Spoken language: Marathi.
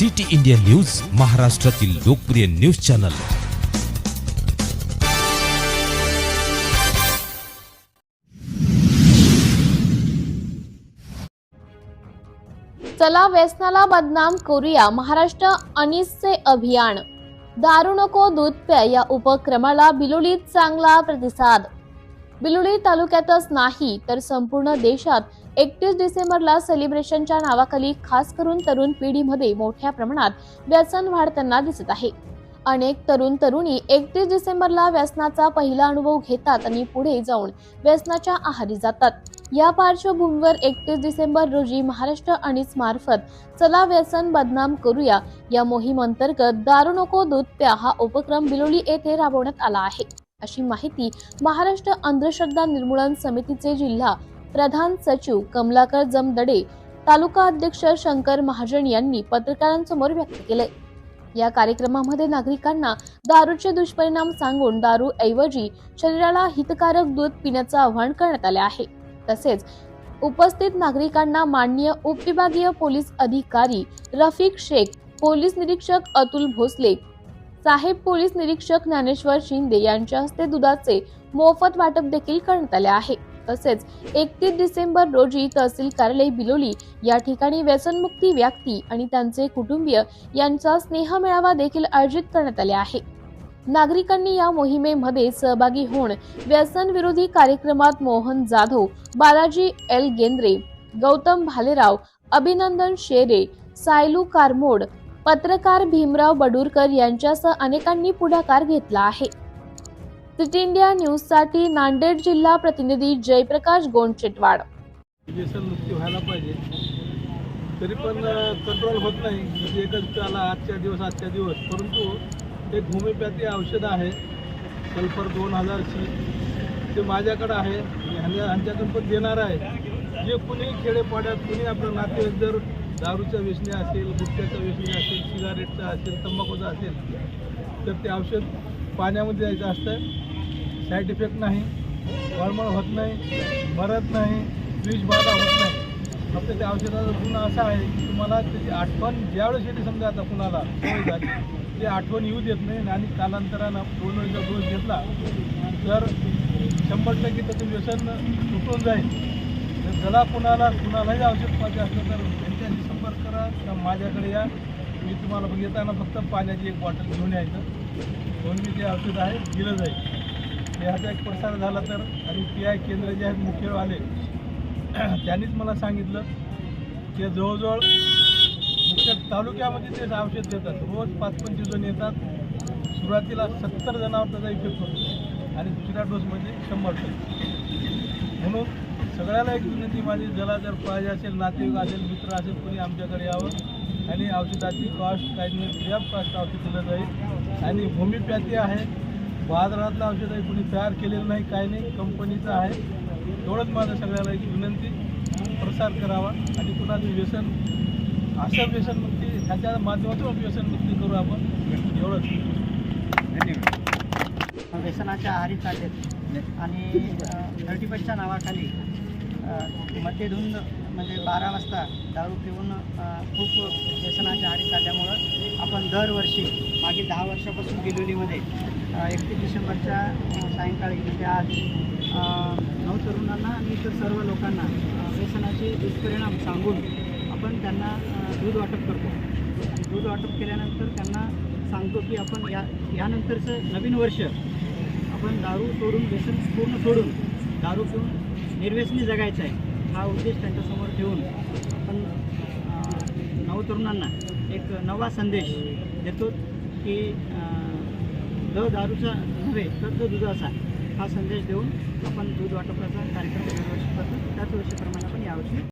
सिटी इंडिया न्यूज महाराष्ट्रातील लोकप्रिय न्यूज चॅनल. चला व्यसनाला बदनाम करूया महाराष्ट्र अनिसचे अभियान. दारू नको दूध प्या या उपक्रमाला बिलोलीत चांगला प्रतिसाद. बिलोली तालुक्यातच नाही तर संपूर्ण देशात एकतीस डिसेंबरला सेलिब्रेशनच्या नावाखाली खास करून तरुण पिढीमध्ये मोठ्या प्रमाणात व्यसन वाढताना दिसत आहे. अनेक तरुण तरुणी एकतीस डिसेंबरला व्यसनाचा पहिला अनुभव घेतात आणि पुढे जाऊन व्यसनाच्या आहारी जातात. या पार्श्वभूमीवर एकतीस डिसेंबर रोजी महाराष्ट्र अणीस मार्फत चला व्यसन बदनाम करूया या मोहीम अंतर्गत दारू नको दूध प्या हा उपक्रम बिलोली येथे राबवण्यात आला आहे. अशी माहिती महाराष्ट्र अंधश्रद्धा निर्मूलन समितीचे जिल्हा प्रधान सचिव कमलाकर जमदडे तालुका अध्यक्ष शंकर महाजन यांनी पत्रकारांसमोर व्यक्त केले. या कार्यक्रमामध्ये नागरिकांना दारूचे दुष्परिणाम सांगून दारू ऐवजी शरीराला हितकारक दूध पिण्याचं आवाहन करण्यात आले आहे. तसेच उपस्थित नागरिकांना माननीय उपविभागीय पोलीस अधिकारी रफिक शेख पोलीस निरीक्षक अतुल भोसले साहेब पोलीस निरीक्षक ज्ञानेश्वर शिंदे यांच्या हस्ते दुधाचे मोफत वाटप देखील करण्यात आले आहे. तसेच एकतीस डिसेंबर रोजी तहसील कार्यालय बिलोली या ठिकाणी व्यसनमुक्ती व्यक्ती आणि त्यांचे कुटुंबीय यांचा स्नेह मेळावा देखील आयोजित करण्यात आले आहे. नागरिकांनी या मोहिमेमध्ये सहभागी होऊन व्यसन विरोधी कार्यक्रमात मोहन जाधव बालाजी एल गेंद्रे गौतम भालेराव अभिनंदन शेरे सायलू कारमोड पत्रकार भीमराव बडूरकर यांच्यासह अनेकांनी पुढाकार घेतला आहे. सिटी इंडिया न्यूजसाठी नांदेड जिल्हा प्रतिनिधी जयप्रकाश गोंडचेटवाड. मृत्यू व्हायला पाहिजे. तरी पण कंट्रोल होत नाही. म्हणजे एकच आला आजच्या दिवस आजच्या दिवस. परंतु एक होमिओपॅथी औषध आहे सल्फर दोन हजारची. ते माझ्याकडं आहे. ह्यांच्याकडून पण देणार आहे. जे कुणी खेडेपाड्यात कुणी आपलं नातेवाईक जर दारूच्या व्यसने असेल गुटख्याचा व्यसने असेल सिगारेटचं असेल तंबाखूचा असेल तर ते औषध पाण्यामध्ये द्यायचं असतं. साईड इफेक्ट नाही वळमळ होत नाही मरत नाही विष बाधा होत नाही. फक्त त्या औषधाचा गुण असा आहे की तुम्हाला त्याची आठवण ज्यावेळेस येते समजा आता कुणाला सवय झाली ते आठवण येऊ देत नाही आणि कालांतरानं दोन वेळेचा डोस घेतला तर शंभर टक्के त्याचं व्यसन सुटून जाईल. तर ज्याला कुणाला कुणालाही औषध पाहिजे असलं तर त्यांच्याशी संपर्क करा. किंवा माझ्याकडे या. मी तुम्हाला बघ येताना फक्त पाण्याची एक बॉटल घेऊन यायचं. दोन मी ते औषध आहे दिलं जाईल. ह्याचा एक प्रसार झाला तर आणि पी आय केंद्र जे आहेत मुख्यवाले त्यांनीच मला सांगितलं की जवळजवळ मुख्य तालुक्यामध्ये ते औषध देतात. रोज पाच पंचवीस जण येतात. सुरुवातीला सत्तर जणांवर त्याचा इफेक्ट होतो. आणि दुसऱ्या डोसमध्ये शंभर टक्के म्हणून सगळ्याला एक विनंती माझी ज्याला जर पाहिजे असेल नातेवाईक असेल मित्र असेल कोणी आमच्याकडे यावं. आणि औषधाची कॉस्ट काही नाही फ्री कॉस्ट औषध दिलं जाईल. आणि होमिओपॅथी आहे. बाजारातलं औषध आहे कुणी तयार केलेलं नाही काय नाही कंपनीचं आहे. एवढंच माझं सगळ्याला एक विनंती. प्रसार करावा. आणि कुणाचं व्यसन असं व्यसनमुक्ती ह्याच्या माध्यमातून व्यसनमुक्ती करू आपण. एवढंच. व्यसनाच्या आहारी चाललेत आणि थर्टी फर्स्टच्या नावाखाली अ, मद्यधुंद म्हणजे बारा वाजता दारू पिऊन खूप व्यसनाच्या आहारी चालल्यामुळं आपण दरवर्षी मागील दहा वर्षापासून बिलोलीमध्ये एकतीस डिसेंबरच्या सायंकाळी म्हणजे आज नऊ तरुणांना आणि इतर सर्व लोकांना व्यसनाचे दुष्परिणाम सांगून आपण त्यांना दूध वाटप करतो. आणि दूध वाटप केल्यानंतर त्यांना सांगतो की आपण या यानंतरचं नवीन वर्ष आपण दारू सोडून व्यसन पूर्ण सोडून दारू पिऊन निर्व्यसनी जगायचं आहे हा उद्देश त्यांच्यासमोर ठेवून आपण नवतरुणांना एक नवा संदेश देतो की द दारूचा नव्हे तर द दुधाचा हा संदेश देऊन आपण दूध वाटपाचा कार्यक्रम दरवर्षी करतो. त्याच वर्षीप्रमाणे आपण यावर्षी